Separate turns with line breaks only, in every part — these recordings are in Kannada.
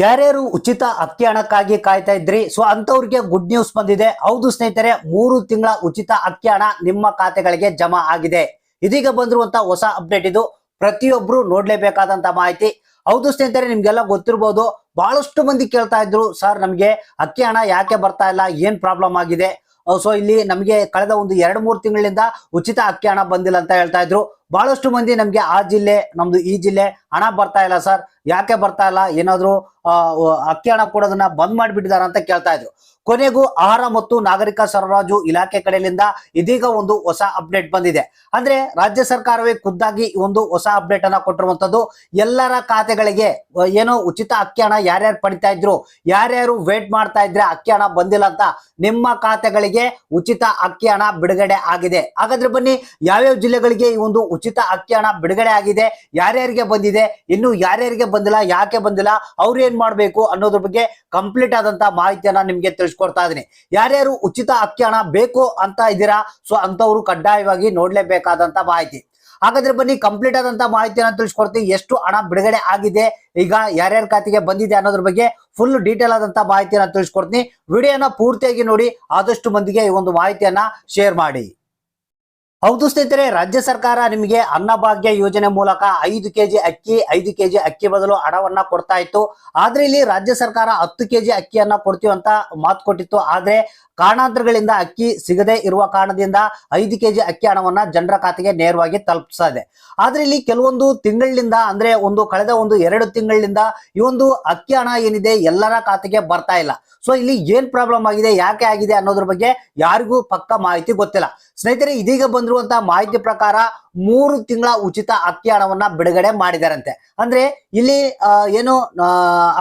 ಯಾರ್ಯಾರು ಉಚಿತ ಅಕ್ಕಿ ಹಣಕ್ಕಾಗಿ ಕಾಯ್ತಾ ಇದ್ರಿ? ಸೊ ಅಂತವ್ರಿಗೆ ಗುಡ್ ನ್ಯೂಸ್ ಬಂದಿದೆ. ಹೌದು ಸ್ನೇಹಿತರೆ, ಮೂರು ತಿಂಗಳ ಉಚಿತ ಅಕ್ಕಿ ಹಣ ನಿಮ್ಮ ಖಾತೆಗಳಿಗೆ ಜಮಾ ಆಗಿದೆ. ಇದೀಗ ಬಂದಿರುವಂತ ಹೊಸ ಅಪ್ಡೇಟ್ ಇದು. ಪ್ರತಿಯೊಬ್ರು ನೋಡ್ಲೇಬೇಕಾದಂತ ಮಾಹಿತಿ. ಹೌದು ಸ್ನೇಹಿತರೆ, ನಿಮ್ಗೆಲ್ಲ ಗೊತ್ತಿರ್ಬೋದು. ಬಹಳಷ್ಟು ಮಂದಿ ಕೇಳ್ತಾ ಇದ್ರು ಸರ್ ನಮ್ಗೆ ಅಕ್ಕಿ ಹಣ ಯಾಕೆ ಬರ್ತಾ ಇಲ್ಲ? ಏನ್ ಪ್ರಾಬ್ಲಮ್ ಆಗಿದೆ? ಸೊ ಇಲ್ಲಿ ನಮಗೆ ಕಳೆದ ಒಂದು ಎರಡು ಮೂರು ತಿಂಗಳಿಂದ ಉಚಿತ ಅಕ್ಕಿ ಹಣ ಬಂದಿಲ್ಲ ಅಂತ ಹೇಳ್ತಾ ಇದ್ರು. ಬಹಳಷ್ಟು ಮಂದಿ ನಮ್ಗೆ ಆ ಜಿಲ್ಲೆ, ನಮ್ದು ಈ ಜಿಲ್ಲೆ ಹಣ ಬರ್ತಾ ಇಲ್ಲ ಸರ್. ಯಾಕೆ ಬರ್ತಾ ಇಲ್ಲ? ಏನಾದ್ರು ಅಕ್ಕಿ ಹಣ ಕೊಡೋದನ್ನ ಬಂದ್ ಮಾಡಿಬಿಟ್ಟಿದಾರ ಅಂತ ಕೇಳ್ತಾ ಇದ್ರು. ಕೊನೆಗೂ ಆಹಾರ ಮತ್ತು ನಾಗರಿಕ ಸರಬರಾಜು ಇಲಾಖೆ ಕಡೆಯಿಂದ ಇದೀಗ ಒಂದು ಹೊಸ ಅಪ್ಡೇಟ್ ಬಂದಿದೆ. ಅಂದ್ರೆ ರಾಜ್ಯ ಸರ್ಕಾರವೇ ಖುದ್ದಾಗಿ ಒಂದು ಹೊಸ ಅಪ್ಡೇಟ್ ಅನ್ನ ಕೊಟ್ಟಿರುವಂತದ್ದು ಎಲ್ಲರ ಖಾತೆಗಳಿಗೆ ಏನೋ ಉಚಿತ ಅಕ್ಕಿ ಹಣ ಯಾರ್ಯಾರು ಪಡಿತಾ ಇದ್ರು, ಯಾರ್ಯಾರು ವೇಟ್ ಮಾಡ್ತಾ ಇದ್ರೆ ಅಕ್ಕಿ ಹಣ ಬಂದಿಲ್ಲ ಅಂತ ನಿಮ್ಮ ಖಾತೆಗಳಿಗೆ ಉಚಿತ ಅಕ್ಕಿ ಹಣ ಬಿಡುಗಡೆ ಆಗಿದೆ. ಹಾಗಾದ್ರೆ ಬನ್ನಿ, ಯಾವ್ಯಾವ ಜಿಲ್ಲೆಗಳಿಗೆ ಈ ಒಂದು ಉಚಿತ ಅಕ್ಕಿ ಹಣ ಬಿಡುಗಡೆ ಆಗಿದೆ. ಯಾರ್ಯಾರಿಗೆ ಬಂದಿದೆ? ಇನ್ನು ಯಾರ್ಯಾರಿಗೆ ಬಂದಿಲ್ಲ? ಯಾಕೆ ಬಂದಿಲ್ಲ? ಅವ್ರು ಏನ್ ಮಾಡ್ಬೇಕು ಅನ್ನೋದ್ರ ಬಗ್ಗೆ ಕಂಪ್ಲೀಟ್ ಆದಂತ ಮಾಹಿತಿಯನ್ನ ನಿಮ್ಗೆ ತಿಳಿಸ್ಕೊಡ್ತಾ ಇದೀನಿ ಯಾರ್ಯಾರು ಉಚಿತ ಅಕ್ಕಿ ಹಣ ಬೇಕು ಅಂತ ಇದ್ದೀರಾ? ಸೊ ಅಂತವ್ರು ಕಡ್ಡಾಯವಾಗಿ ನೋಡ್ಲೇಬೇಕಾದಂತ ಮಾಹಿತಿ. ಹಾಗಾದ್ರೆ ಬನ್ನಿ ಕಂಪ್ಲೀಟ್ ಆದಂತ ಮಾಹಿತಿಯನ್ನ ತಿಳಿಸ್ಕೊಡ್ತೀವಿ ಎಷ್ಟು ಹಣ ಬಿಡುಗಡೆ ಆಗಿದೆ? ಈಗ ಯಾರ್ಯಾರ ಖಾತೆಗೆ ಬಂದಿದೆ ಅನ್ನೋದ್ರ ಬಗ್ಗೆ ಫುಲ್ ಡೀಟೇಲ್ ಆದಂತ ಮಾಹಿತಿಯನ್ನ ತಿಳಿಸ್ಕೊಡ್ತೀನಿ. ವಿಡಿಯೋನ ಪೂರ್ತಿಯಾಗಿ ನೋಡಿ, ಆದಷ್ಟು ಮಂದಿಗೆ ಈ ಒಂದು ಮಾಹಿತಿಯನ್ನ ಶೇರ್ ಮಾಡಿ. ಹೌದು ಸ್ನೇಹಿತರೆ, ರಾಜ್ಯ ಸರ್ಕಾರ ನಿಮಗೆ ಅನ್ನಭಾಗ್ಯ ಯೋಜನೆ ಮೂಲಕ ಐದು ಕೆಜಿ ಅಕ್ಕಿ, ಐದು ಕೆಜಿ ಅಕ್ಕಿ ಬದಲು ಹಣವನ್ನ ಕೊಡ್ತಾ ಇತ್ತು. ಆದ್ರೆ ಇಲ್ಲಿ ರಾಜ್ಯ ಸರ್ಕಾರ ಹತ್ತು ಕೆಜಿ ಅಕ್ಕಿಯನ್ನ ಕೊಡ್ತೀವಿ ಅಂತ ಮಾತು ಕೊಟ್ಟಿತ್ತು. ಆದ್ರೆ ಕಾರಣಾಂತರಗಳಿಂದ ಅಕ್ಕಿ ಸಿಗದೆ ಇರುವ ಕಾರಣದಿಂದ ಐದು ಕೆಜಿ ಅಕ್ಕಿ ಹಣವನ್ನ ಜನರ ಖಾತೆಗೆ ನೇರವಾಗಿ ತಲುಪಿಸ್ತಾ ಇದೆ. ಆದ್ರೆ ಇಲ್ಲಿ ಕೆಲವೊಂದು ತಿಂಗಳಿಂದ, ಅಂದ್ರೆ ಒಂದು ಕಳೆದ ಒಂದು ಎರಡು ತಿಂಗಳಿಂದ ಈ ಒಂದು ಅಕ್ಕಿ ಹಣ ಏನಿದೆ ಎಲ್ಲರ ಖಾತೆಗೆ ಬರ್ತಾ ಇಲ್ಲ. ಸೊ ಇಲ್ಲಿ ಏನ್ ಪ್ರಾಬ್ಲಮ್ ಆಗಿದೆ, ಯಾಕೆ ಆಗಿದೆ ಅನ್ನೋದ್ರ ಬಗ್ಗೆ ಯಾರಿಗೂ ಪಕ್ಕ ಮಾಹಿತಿ ಗೊತ್ತಿಲ್ಲ. ಸ್ನೇಹಿತರೆ, ಇದೀಗ ಬಂದಿರುವಂತಹ ಮಾಹಿತಿ ಪ್ರಕಾರ ಮೂರು ತಿಂಗಳ ಉಚಿತ ಅಕ್ಕಿ ಹಣವನ್ನ ಬಿಡುಗಡೆ ಮಾಡಿದಾರಂತೆ. ಅಂದ್ರೆ ಇಲ್ಲಿ ಏನು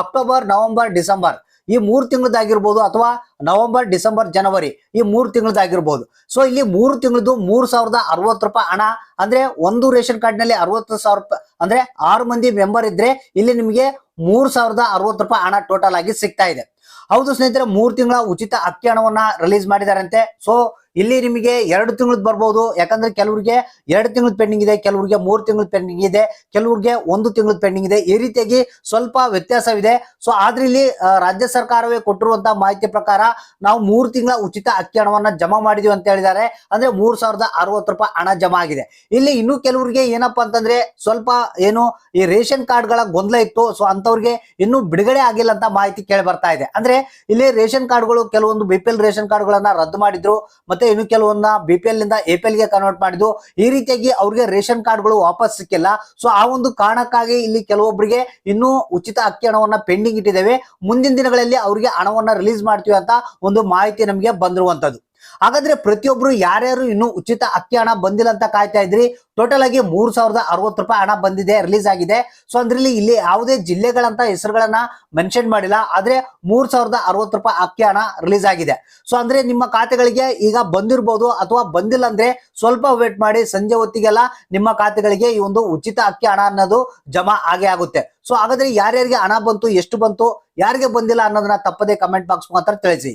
ಅಕ್ಟೋಬರ್, ನವೆಂಬರ್, ಡಿಸೆಂಬರ್ ಈ ಮೂರು ತಿಂಗಳದಾಗಿರ್ಬೋದು ಅಥವಾ ನವೆಂಬರ್, ಡಿಸೆಂಬರ್, ಜನವರಿ ಈ ಮೂರು ತಿಂಗಳದಾಗಿರ್ಬೋದು ಸೊ ಇಲ್ಲಿ ಮೂರು ತಿಂಗಳದ್ದು ಮೂರು ಸಾವಿರದ ಅರವತ್ತು ರೂಪಾಯಿ ಹಣ. ಅಂದ್ರೆ ಒಂದು ರೇಷನ್ ಕಾರ್ಡ್ನಲ್ಲಿ ಅರವತ್ತು ಸಾವಿರ ರೂಪಾಯಿ, ಅಂದ್ರೆ ಆರು ಮಂದಿ ಮೆಂಬರ್ ಇದ್ರೆ ಇಲ್ಲಿ ನಿಮಗೆ ಮೂರು ಸಾವಿರದ ಅರವತ್ತು ರೂಪಾಯಿ ಹಣ ಟೋಟಲ್ ಆಗಿ ಸಿಗ್ತಾ ಇದೆ. ಹೌದು ಸ್ನೇಹಿತರೆ, ಮೂರು ತಿಂಗಳ ಉಚಿತ ಅಕ್ಕಿ ಹಣವನ್ನ ರಿಲೀಸ್ ಮಾಡಿದಾರಂತೆ. ಸೊ ಇಲ್ಲಿ ನಿಮಗೆ ಎರಡು ತಿಂಗಳದ್ ಬರ್ಬೋದು. ಯಾಕಂದ್ರೆ ಕೆಲವರಿಗೆ ಎರಡು ತಿಂಗಳ ಪೆಂಡಿಂಗ್ ಇದೆ, ಕೆಲವರಿಗೆ ಮೂರು ತಿಂಗಳ ಪೆಂಡಿಂಗ್ ಇದೆ, ಕೆಲವರಿಗೆ ಒಂದು ತಿಂಗಳ ಪೆಂಡಿಂಗ್ ಇದೆ. ಈ ರೀತಿಯಾಗಿ ಸ್ವಲ್ಪ ವ್ಯತ್ಯಾಸವಿದೆ. ಸೊ ಆದ್ರೆ ಇಲ್ಲಿ ರಾಜ್ಯ ಸರ್ಕಾರವೇ ಕೊಟ್ಟಿರುವಂತಹ ಮಾಹಿತಿ ಪ್ರಕಾರ ನಾವು ಮೂರು ತಿಂಗಳ ಉಚಿತ ಅಕ್ಕಿ ಹಣವನ್ನ ಜಮಾ ಮಾಡಿದೀವಿ ಅಂತ ಹೇಳಿದ್ದಾರೆ. ಅಂದ್ರೆ ಮೂರ್ ಸಾವಿರದ ಅರವತ್ತು ರೂಪಾಯಿ ಹಣ ಜಮಾ ಆಗಿದೆ. ಇಲ್ಲಿ ಇನ್ನು ಕೆಲವರಿಗೆ ಏನಪ್ಪಾ ಅಂತಂದ್ರೆ ಸ್ವಲ್ಪ ಏನು ಈ ರೇಷನ್ ಕಾರ್ಡ್ಗಳ ಗೊಂದಲ ಇತ್ತು. ಸೊ ಅಂತವ್ರಿಗೆ ಇನ್ನೂ ಬಿಡುಗಡೆ ಆಗಿಲ್ಲ ಅಂತ ಮಾಹಿತಿ ಕೇಳಿ ಬರ್ತಾ ಇದೆ. ಅಂದ್ರೆ ಇಲ್ಲಿ ರೇಷನ್ ಕಾರ್ಡ್ಗಳು ಕೆಲವೊಂದು ಬಿ ಪಿ ಎಲ್ ರೇಷನ್ ಕಾರ್ಡ್ಗಳನ್ನ ರದ್ದು ಮಾಡಿದ್ರು. ಇನ್ನು ಕೆಲವೊಂದ ಬಿ ಪಿ ಎಲ್ನಿಂದ ಎ ಪಿ ಎಲ್ಗೆ ಕನ್ವರ್ಟ್ ಮಾಡಿದ್ದು, ಈ ರೀತಿಯಾಗಿ ಅವ್ರಿಗೆ ರೇಷನ್ ಕಾರ್ಡ್ಗಳು ವಾಪಸ್ ಸಿಕ್ಕಿಲ್ಲ. ಸೊ ಆ ಒಂದು ಕಾರಣಕ್ಕಾಗಿ ಇಲ್ಲಿ ಕೆಲವೊಬ್ಬರಿಗೆ ಇನ್ನೂ ಉಚಿತ ಅಕ್ಕಿ ಹಣವನ್ನ ಪೆಂಡಿಂಗ್ ಇಟ್ಟಿದ್ದೇವೆ. ಮುಂದಿನ ದಿನಗಳಲ್ಲಿ ಅವರಿಗೆ ಹಣವನ್ನ ರಿಲೀಸ್ ಮಾಡ್ತೀವಿ ಅಂತ ಒಂದು ಮಾಹಿತಿ ನಮಗೆ ಬಂದಿರುವಂತದ್ದು ಹಾಗಾದ್ರೆ ಪ್ರತಿಯೊಬ್ರು ಯಾರ್ಯಾರು ಇನ್ನು ಉಚಿತ ಅಕ್ಕಿ ಹಣ ಬಂದಿಲ್ಲ ಅಂತ ಕಾಯ್ತಾ ಇದ್ರಿ? ಟೋಟಲ್ ಆಗಿ ಮೂರ್ ಸಾವಿರದ ಅರವತ್ತು ರೂಪಾಯಿ ಹಣ ಬಂದಿದೆ ರಿಲೀಸ್ ಆಗಿದೆ. ಸೊ ಅಂದ್ರಲ್ಲಿ ಇಲ್ಲಿ ಯಾವುದೇ ಜಿಲ್ಲೆಗಳಂತ ಹೆಸರುಗಳನ್ನ ಮೆನ್ಷನ್ ಮಾಡಿಲ್ಲ. ಆದ್ರೆ ಮೂರ್ ಸಾವಿರದ ಅರವತ್ತು ರೂಪಾಯಿ ಅಕ್ಕಿ ಹಣ ರಿಲೀಸ್ ಆಗಿದೆ. ಸೊ ಅಂದ್ರೆ ನಿಮ್ಮ ಖಾತೆಗಳಿಗೆ ಈಗ ಬಂದಿರಬಹುದು ಅಥವಾ ಬಂದಿಲ್ಲ ಅಂದ್ರೆ ಸ್ವಲ್ಪ ವೇಟ್ ಮಾಡಿ. ಸಂಜೆ ಹೊತ್ತಿಗೆಲ್ಲ ನಿಮ್ಮ ಖಾತೆಗಳಿಗೆ ಈ ಒಂದು ಉಚಿತ ಅಕ್ಕಿ ಹಣ ಅನ್ನೋದು ಜಮಾ ಆಗೇ ಆಗುತ್ತೆ. ಸೊ ಹಾಗಾದ್ರೆ ಯಾರ್ಯಾರಿಗೆ ಹಣ ಬಂತು, ಎಷ್ಟು ಬಂತು, ಯಾರಿಗೆ ಬಂದಿಲ್ಲ ಅನ್ನೋದನ್ನ ತಪ್ಪದೆ ಕಮೆಂಟ್ ಬಾಕ್ಸ್ ಮುಖಾಂತರ ತಿಳಿಸಿ.